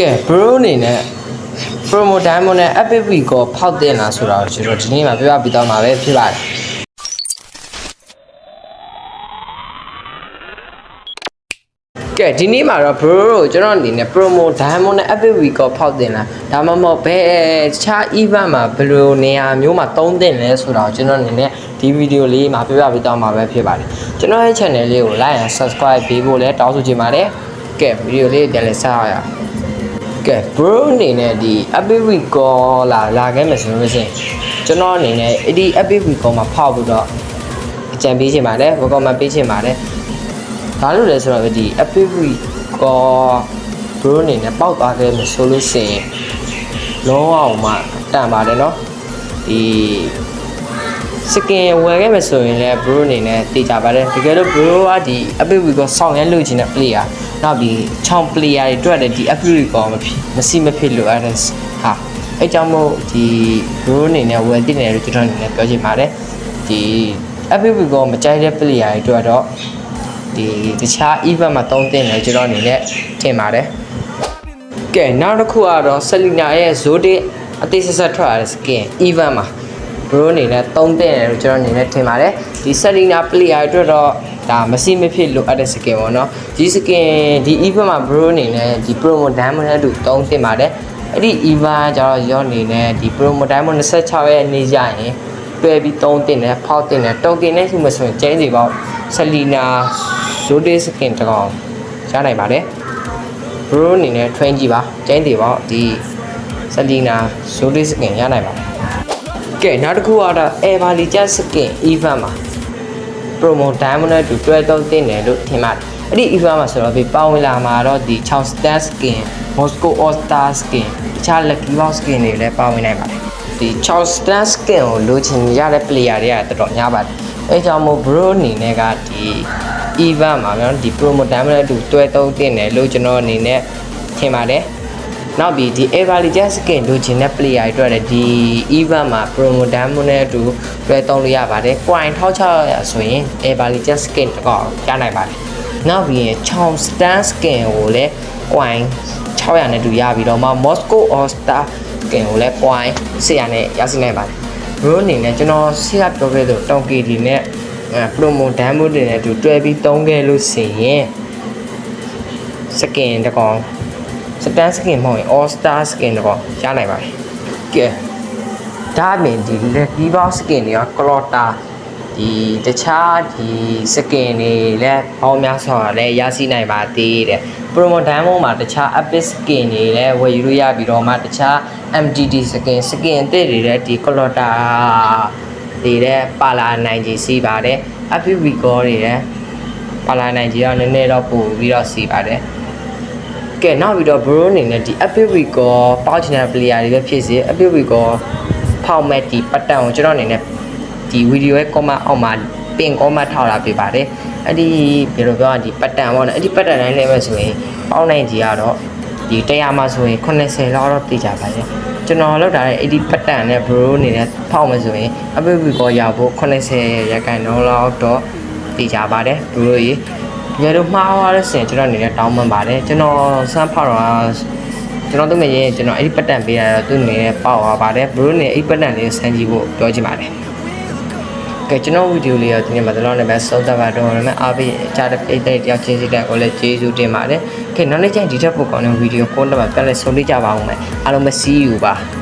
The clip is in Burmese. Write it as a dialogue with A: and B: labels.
A: ကဲ bro အနေနဲ့ promo diamond နဲ့ epic week ကိုဖောက်တင်လာဆိုတာကိုကျွန်တော်ဒီနေ့မှာပြပြပေးသွားမှာပဲဖြစ်ပါတယ်ကဲဒီနေ့မှာတော့ bro တို့ကျွန်တော်အနေနဲ့ promo diamond နဲ့ epic week ကိုဖောက်တင်လာဒါမှမဟုတ်ဘယ်တခြား event မှာဘယ်လိုနေရာမျိုးမှာသုံးတင်လဲဆိုတာကိုကျွန်တော်အနေနဲ့ဒီဗီဒီယိုလေးမှာပြပြပေးသွားမှာပဲဖြစ်ပါတယ်ကျွန်တော်ရဲ့ channel လေးကို like and subscribe ပေးဖို့လည်းတောင်းဆိုချင်ပါတယ်ကဲဗီဒီယိုလေးပြန်လည်ဆက်ရအောင် ကဲ bro အနေနဲ့ဒီ epic week ကိုလာလာခဲ့မယ်ဆိုလို့ရှိရင်ကျွန်တော်အနေနဲ့အဲ့ဒီ epic week ကိုမှာဖောက်ပြီးတော့အကြံပေးချင်ပါတယ်ဘကောမပေးချင်ပါတယ်ဘာလို့လဲဆိုတော့ဒီ epic week ကို bro အနေနဲ့ပေါက်သွားခဲ့မယ်ဆိုလို့ရှိရင်လုံးဝမှတန်ပါတယ်เนาะဒီ စကင်ဝယ်ခဲ့မယ်ဆိုရင်လည်း bro အနေနဲ့တေချာပါတယ်တကယ်လို့ bro ကဒီ epic week ကိုစောင့်ရမ်းလို့ချင်တဲ့ player နောက်ဒီချောင်း player တွေအတွက်လည်းဒီ epic week ကိုမဖြစ်မစီမဖြစ်လို့အဲ့ဒါဟာအဲ့ကြောင့်မို့ဒီ bro အနေနဲ့ဝယ်တင်တယ်လို့ကျွန်တော်အနေနဲ့ပြောချင်ပါတယ်ဒီ epic week ကိုမကြိုက်တဲ့ player တွေအတွက်တော့ဒီတခြား event မှာသုံးတင်တယ်ကျွန်တော်အနေနဲ့ထင်ပါတယ်ကဲနောက်တစ်ခုကတော့ဆယ်လီနာရဲ့ Zodiac အသေးဆက်ဆက်ထွက်လာတဲ့ skin event မှာ bro အနေနဲ့သုံးတဲ့တယ်လို့ကျွန်တော်အနေနဲ့ထင်ပါတယ်ဒီဆယ်လီနာ player အတွက်တော့ဒါမစီမဖြစ်လိုအပ်တဲ့ skin ပေါ့နော်ဒီ skin ဒီ event မှာ bro အနေနဲ့ဒီ promo diamond နဲ့အတူသုံးတင်ပါတယ်အဲ့ဒီ event ကျတော့ရောအနေနဲ့ဒီ promo diamond 26ရဲ့နေ့ကျရင်တွဲပြီးသုံးတင်တယ်ဖောက်တင်တယ်တုံတင်နေရှိမှဆိုရင်ကျင်းစီပေါ့ဆယ်လီနာ Zodiac skin တစ်ကောင်ရနိုင်ပါတယ် bro အနေနဲ့ train ကြည့်ပါကျင်းသေးပါဒီစလီနာ zodi skin ရနိုင်ပါ ကဲနောက်တစ်ခုကတော့ everly just skin event မှာ promo diamond နဲ့တူတွဲသုံးတင်တယ်လို့ထင်ပါတယ်အဲ့ဒီ event မှာဆိုတော့ဒီပေါဝင်လာမှာတော့ဒီ6 star skin moscow all star skin တခြား lucky box skin တွေလည်းပါဝင်နိုင်ပါတယ်ဒီ6 star skin ကိုလိုချင်ရတဲ့ player တွေကတော်တော်များပါတယ်အဲကြောင့်မို့ bro အနေနဲ့ကဒီ event မှာနော်ဒီ promo diamond နဲ့အတူတွဲသုံးတင်တယ်လို့ကျွန်တော်အနေနဲ့ထင်ပါတယ် နောက်ပြီးဒီ everly just skin လိုချင်တဲ့ player တွေအတွက်လည်းဒီ event မှာ promo diamond နဲ့အတူတွဲသုံးလို့ရပါတယ် coin 1600ဆိုရင် everly just skin တစ်ကောင်ရနိုင်ပါတယ်နောက်ပြီးရင်ချောင်း stand skin ကိုလည်း coin 600နဲ့တူရပြီးတော့မှ Moscow All Star skin ကိုလည်း coin 600နဲ့ရရှိနိုင်ပါတယ် bro အနေနဲ့ကျွန်တော်ဆရာပြောခဲ့သလိုတောင်ကီဒီနဲ့အဲ promo demo တွေနဲ့အတူတွဲပြီးသုံးခဲ့လို့ဆိုရင်စကင်တကောင် စတန်စကင်မဟုတ်ရင် all star skin တကောင်ရနိုင်ပါတယ်ကဲဒါအပြင်ဒီ lucky box skin တွေက clotta ဒီတခြားဒီစကင်တွေလည်းပေါင်းများစွာလည်းရရှိနိုင်ပါသေးတယ် promo demo မှာတခြား epic skin တွေလည်းဝယ်ယူလို့ရပြီးတော့မှတခြား MTD skin skin အသစ်တွေလည်းဒီ clotta တွေလည်းပါလာနိုင်ကြစီပါတယ် epic record တွေလည်းပါလာနိုင်ကြတော့နည်းနည်းတော့ပို့ပြီးတော့စီပါတယ် ကဲနောက်ပြီးတော့ bro အနေနဲ့ဒီ epic record ပေါက်ချင်တဲ့ player တွေပဲဖြစ်စေ epic record ဖောက်မဲ့ဒီပတ်တန်ကိုကျွန်တော်အနေနဲ့ဒီဗီဒီယိုရဲ့ comment အောက်မှာပင် comment ထောက်လာပေးပါတယ်အဲ့ဒီဘယ်လိုပြောရဒီပတ်တန်ပေါ့နော်အဲ့ဒီပတ်တန်တိုင်းလည်းပဲဆိုရင်ပေါက်နိုင်ကြီးကတော့ဒီ100မှာဆိုရင်80လောက်တော့တည်ကြပါရဲ့ကျွန်တော်လောက်တာတဲ့အဲ့ဒီပတ်တန်နဲ့ bro အနေနဲ့ဖောက်မယ်ဆိုရင် epic record ရဖို့80ရခိုင်နှုန်းလောက်တော့တည်ကြပါတယ် bro ကြီး တကယ်လို့မှားသွားတဲ့စင်ကျွန်တော်အနေနဲ့တောင်းပန်ပါတယ်ကျွန်တော်စမ်းဖောက်တော့ကျွန်တော်တို့မရင်ကျွန်တော်အဲ့ဒီပတ်တန်ပေးရတော့သူ့အနေနဲ့ပေါက်သွားပါတယ် bro အနေနဲ့အဲ့ဒီပတ်တန်လေးကိုစမ်းကြည့်ဖို့ပြောချင်ပါတယ်ကဲကျွန်တော်ဗီဒီယိုလေးတော့ဒီနေ့မှာဒီလောက်နဲ့ပဲဆုံးသက်ပါတော့ဒါပေမဲ့အားပေးအခြားတဲ့အိတ်တဲ့တယောက်ချင်းစီတဲ့ကိုလည်းကျေးဇူးတင်ပါတယ်။ကဲနောက်နေ့ကျရင်ဒီထက်ပိုကောင်းတဲ့ဗီဒီယိုကိုတော့ပြန်လည်ဆုံလေးကြပါအောင်မယ်။အားလုံးပဲ see you ပါ။